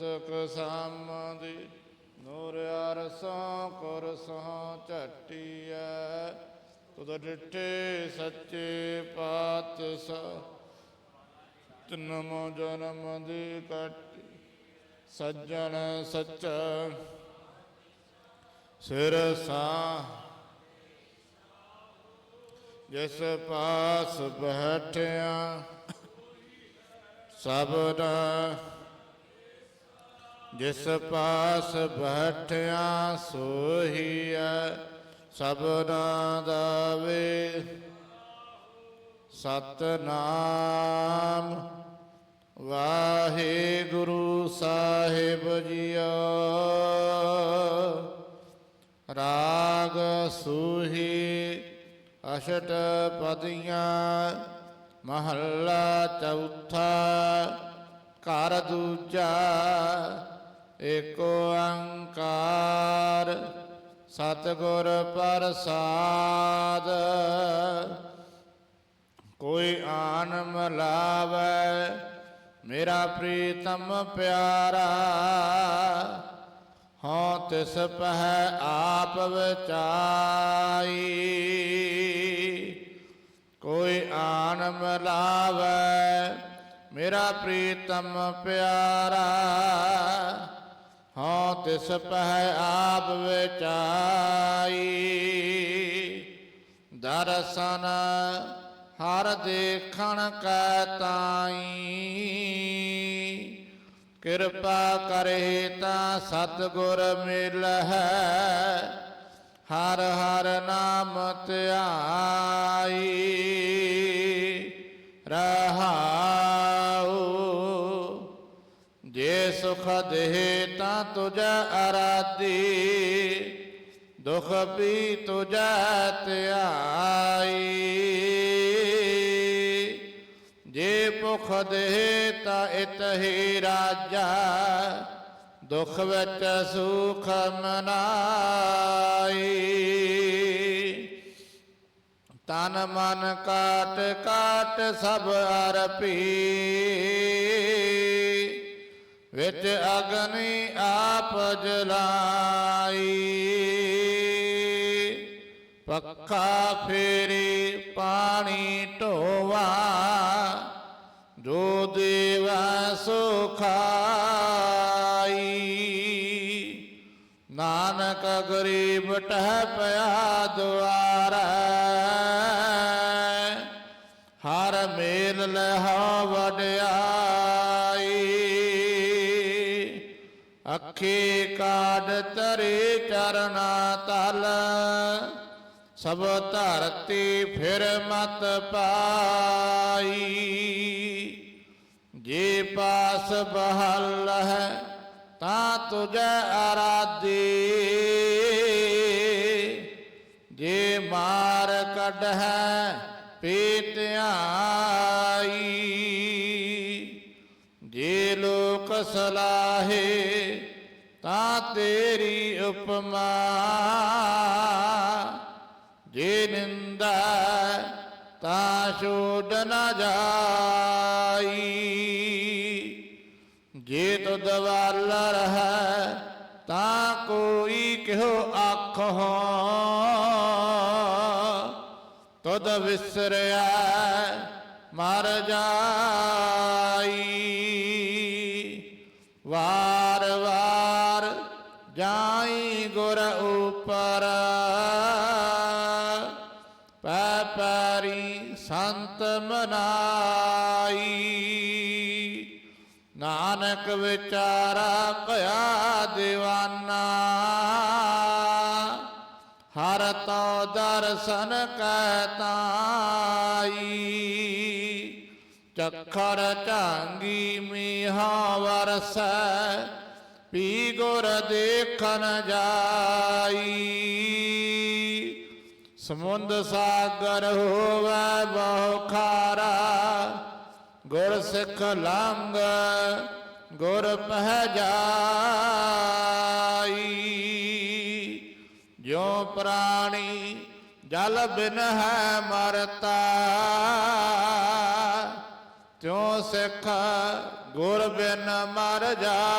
ਮਸਤਕ ਸਾਮਦੀ, ਨੂਰ ਅਰਸੋਂ ਕੁਰਸੋਂ ਝਟੀਐ। ਤੁਧ ਡਿਠੇ ਸੱਚੇ ਪਾਤਸ਼ਾਹ ਨਮੋ ਜਨਮ ਦੀ ਕਟ, ਸੱਜਣ ਸੱਚ। ਸਿਰ ਸਾ ਜਿਸ ਪਾਸ ਬੈਠਿਆ ਦਾ ਜਿਸ ਪਾਸ ਬੈਠਿਆ ਸੋਹੀਐ ਸਬਦਾਂ ਦਾ ਵੇ ਸਤਨਾਮ। ਵਾਹਿਗੁਰੂ ਸਾਹਿਬ ਜੀਓ, ਰਾਗ ਸੂਹੀ ਅਸ਼ਟ ਪਦੀਆਂ, ਮਹੱਲਾ ਚੌਥਾ, ਘਰ ਦੂਜਾ ਏਕ ਓੰਕਾਰ ਸਤਿਗੁਰ ਪ੍ਰਸਾਦ। ਕੋਈ ਆਨ ਮਲਾਵੈ ਮੇਰਾ ਪ੍ਰੀਤਮ ਪਿਆਰਾ, ਹਉ ਤਿਸ ਪਹਿ ਆਪ ਵਿਚਾਈ। ਕੋਈ ਆਨ ਮਲਾਵੈ ਮੇਰਾ ਪ੍ਰੀਤਮ ਪਿਆਰਾ ਹਉ ਤਿਸ ਪਹਿ ਆਪ ਵਿਚਾਈ। ਦਰਸ਼ਨ ਹਰ ਦੇਖਣ ਕੈ ਤਾਈ। ਕਿਰਪਾ ਕਰੇ ਤਾਂ ਸਤਿਗੁਰ ਮਿਲਹਿ, ਹਰ ਹਰ ਨਾਮ ਧਿਆਈ। ਰਹਾਉ, ਜੇ ਸੁਖ ਦੇਹ ਤਾਂ ਤੁਝ ਅਰਾਧੀ ਦੁਖ ਵੀ ਤੁਝ ਧਿਆਈ। ਜੇ ਭੁਖ ਦੇ ਤਾਂ ਇਤ ਹੀ ਰਾਜਾ, ਦੁਖ ਵਿੱਚ ਸੁਖ ਮਨਾਈ ਤਨ ਮਨ ਕਾਟ ਕਾਟ ਸਭ ਅਰਪੀ ਵਿੱਚ ਅਗਨੀ ਆਪ ਜਲਾਈ। ਪੱਖਾ ਫੇਰੀ ਪਾਣੀ ਢੋਵਾ, ਜੋ ਦੇਵਾ ਸੁਖਾਈ ਨਾਨਕ ਗਰੀਬ ਟਹਿ ਪਿਆ ਦੁਆਰਾ, ਹਰ ਮੇਲ ਲਹਾ ਵਡਿਆ। ਅੱਖੀ ਕਾਢ ਤਰੇ ਚਰਨਾ ਤਲ, ਸਭ ਧਰਤੀ ਫਿਰ ਮਤ ਪਾਈ। ਜੇ ਪਾਸ ਬਹਲ ਹੈ ਤਾਂ ਤੁਝ ਅਰਾਧੀ ਜੇ ਮਾਰ ਕੱਢ ਹੈ ਪੀਤ ਆਈ। ਜੇ ਲੋਕ ਸਲਾਹੇ ਤਾਂ ਤੇਰੀ ਉਪਮਾ ਜੇ ਨਿੰਦਾ ਤਾਂ ਛੋੜ ਨਾ ਜਾਈ। ਜੇ ਤੁਧ ਵੱਲ ਰਹਿ ਤਾਂ ਕੋਈ ਕਿਹੋ ਆਖੋ ਤੁਧ ਵਿਸਰਿਆ ਮਰ ਜਾਈ। ਵਾਰ ਜਾਈ ਗੁਰ ਉਪਰ। ਪੈ ਪੈਰੀ ਸੰਤ ਮਨਾਈ। ਨਾਨਕ ਵਿਚਾਰਾ ਭਇਆ دیਵਾਨਾ ਹਰ ਤੋ ਦਰਸ਼ਨ ਕੈ ਤਾਈ। ਚਖਰ ਢਾਂਗੀ ਮੀਹਾ ਵਰਸੈ। ਪੀ ਗੁਰ ਦੇਖਨ ਜਾਈ। ਸਮੁੰਦ ਸਾਗਰ ਹੋਵੈ ਬਹੁ ਖਾਰਾ, ਗੁਰ ਸਿੱਖ ਲੰਗ ਗੁਰ ਪਹਿ ਜਾਈ। ਜਿਉ ਪ੍ਰਾਣੀ ਜਲ ਬਿਨ ਹੈ ਮਰਤਾ ਸਿੱਖ ਗੁਰ ਬਿਨ ਮਰ ਜਾਈ।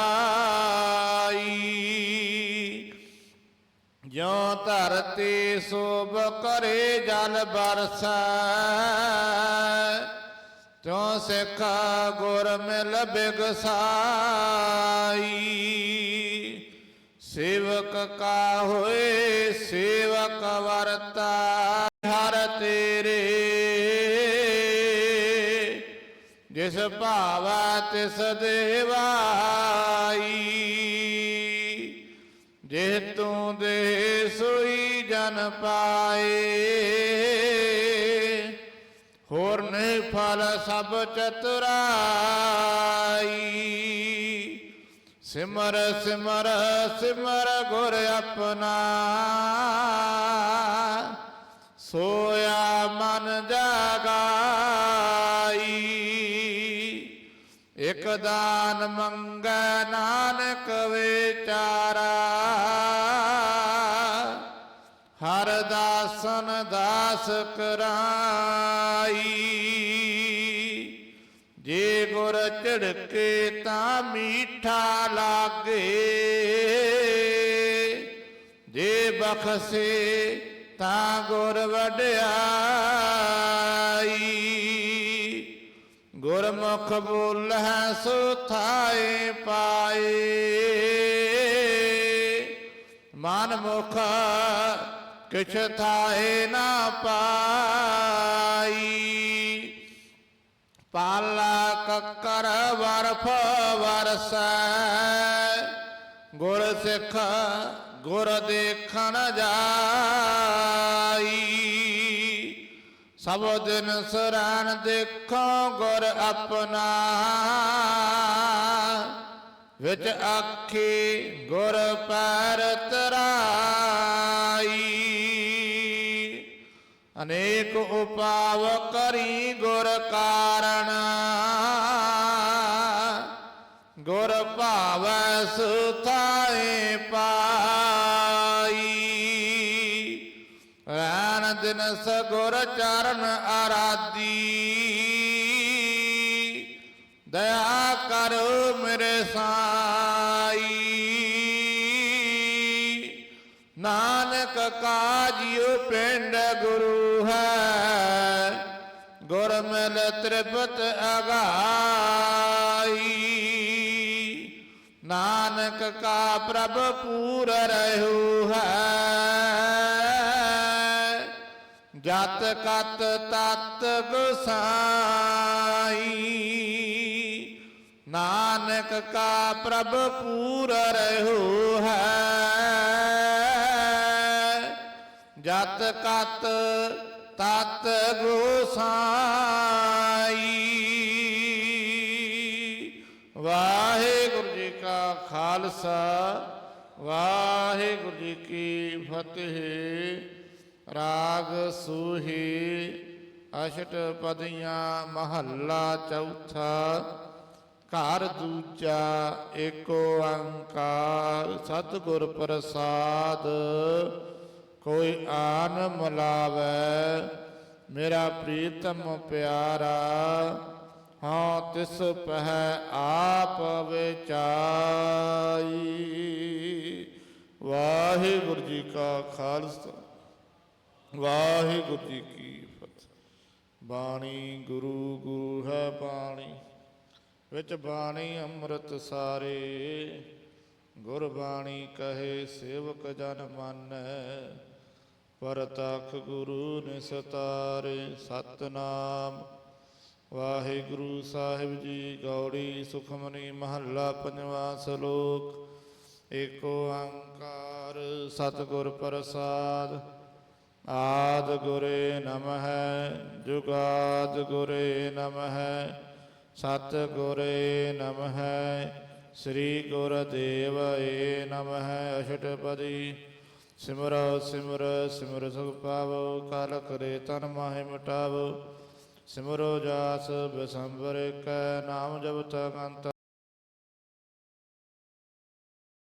ਜੋ ਧਰਤੀ ਸੋਭ ਕਰੇ ਜਲ ਬਰਸੈ, ਤਿਉ ਸਿੱਖ ਗੁਰ ਮਿਲ ਬਿਗਸਾਈ। ਸੇਵਕ ਕਾ ਹੋਏ, ਸੇਵਕ ਵਰਤਾ, ਹਰ ਤੇਰੇ ਜਿਸ ਭਾਵੈ ਤਿਸ ਦੇਵਾਈ ਜੇ ਤੂੰ ਦੇ ਸੋਈ ਜਨ ਪਾਏ। ਹੋਰ ਨੇ ਫਲ ਸਭ ਚਤੁਰਾਈ, ਸਿਮਰ ਸਿਮਰ ਸਿਮਰ ਗੁਰ ਆਪਣਾ। ਸੋਇਆ ਦਾਨ ਮੰਗੈ ਨਾਨਕ ਵਿਚਾਰਾ। ਹਰ ਦਾਸਨ ਦਾਸ ਕਰਾਈ। ਜੇ ਗੁਰ ਝੜਕੇ ਤਾਂ ਮੀਠਾ ਲਾਗੇ। ਜੇ ਬਖਸੇ ਤਾਂ ਗੁਰ ਵਡਿਆਈ। ਗੁਰਮੁਖ ਬੋਲ ਹੈ ਸੁਥਾਏ ਪਾਏ ਮਨ ਮੁਖ ਕਿਛ ਥਾਏ ਨਾ ਪਾਈ। ਪਾਲਾ ਕੱਕਰ ਵਰਫ ਵਰਸੈ। ਗੁਰ ਸਿੱਖ ਗੁਰ ਦੇਖਣ ਜਾਈ। ਸਭ ਦਿਨ ਸਰਨ ਦੇਖੋ ਗੁਰ ਆਪਣਾ। ਵਿੱਚ ਆਖੀ, ਗੁਰ ਪੈਰ ਤਰਾਈ ਅਨੇਕ ਉਪਾਵ ਕਰੀ ਗੁਰ ਕਾਰਣ। ਗੁਰ ਭਾਵੈ ਸੁਥਾਏ ਪਾਈ। ਦਿਨ ਸਗੁਰ ਚਰਨ ਆਰਾਦੀ ਦਇਆ ਕਰੋ ਮੇਰੇ ਸਾਈ। ਨਾਨਕ ਕਾਜਿਓ ਪਿੰਡ ਗੁਰੂ ਹੈ, ਗੁਰ ਮਿਲ ਤ੍ਰਿਪਤ ਅਗਾਈ। ਨਾਨਕ ਕਾ ਪ੍ਰਭ ਪੂਰ ਰਹਿਉ ਹੈ ਜਤ ਕਤ ਤਤ ਗੁਸਾਈ ਨਾਨਕ ਕਾ ਪ੍ਰਭ ਪੂਰ ਰਹਿਉ ਹੈ। ਜਤ ਕਤ ਤਤ ਗੁਸਾਈ ਵਾਹਿਗੁਰੂ ਜੀ ਕਾ ਖਾਲਸਾ, ਵਾਹਿਗੁਰੂ ਜੀ ਕੀ ਫਤਿਹ। ਰਾਗ ਸੂਹੀ ਅਸ਼ਟ ਪਦੀਆਂ ਮਹੱਲਾ ਚੌਥਾ, ਘਰ ਦੂਜਾ ਏਕੋ ਓੰਕਾਰ ਸਤਿਗੁਰ ਪ੍ਰਸਾਦ, ਕੋਈ ਆਨ ਮਲਾਵੈ, ਮੇਰਾ ਪ੍ਰੀਤਮ ਪਿਆਰਾ, ਹਾਂ ਤਿਸ ਪਹਿ ਆਪ ਵਿਚਾਈ। ਵਾਹਿਗੁਰੂ ਜੀ ਕਾ ਖਾਲਸਾ। ਵਾਹਿਗੁਰੂ ਜੀ ਕੀ ਫਤਿਹ। ਬਾਣੀ ਗੁਰੂ ਗੁਰੂ ਹੈ ਬਾਣੀ। ਵਿੱਚ ਬਾਣੀ ਅੰਮ੍ਰਿਤ ਸਾਰੇ। ਗੁਰਬਾਣੀ ਕਹੇ ਸੇਵਕ ਜਨ ਮੰਨੈ। ਪਰਤਖ ਗੁਰੂ ਨਿਸਤਾਰੇ ਸਤਨਾਮ। ਵਾਹਿਗੁਰੂ ਸਾਹਿਬ ਜੀ ਗੌੜੀ ਸੁਖਮਨੀ ਮਹੱਲਾ ਪੰਜਵਾਂ ਸ਼ਲੋਕ। ਏਕੋ ਓੰਕਾਰ ਸਤਿਗੁਰ ਪ੍ਰਸਾਦ। ਆਦ ਗੁਰੇ ਨਮਹਿ ਜੁਗਾਦ ਗੁਰੇ ਨਮਹਿ ਸਤ ਗੁਰੇ ਨਮਹਿ ਸ੍ਰੀ ਗੁਰ ਦੇਵ ਏ ਅਸ਼ਟਪਦੀ ਸਿਮਰ ਸਿਮਰ ਸਿਮਰ ਸੁਖ ਪਾਵੋ ਕਾਲ ਕਰੇ ਤਨ ਮਾਹਿ ਮਟਾਵੋ ਸਿਮਰੋ ਜਾਸ ਬਿਸੰਬਰ ਕੈ ਨਾਮ ਜਪ ਤਕ ਅੰਤ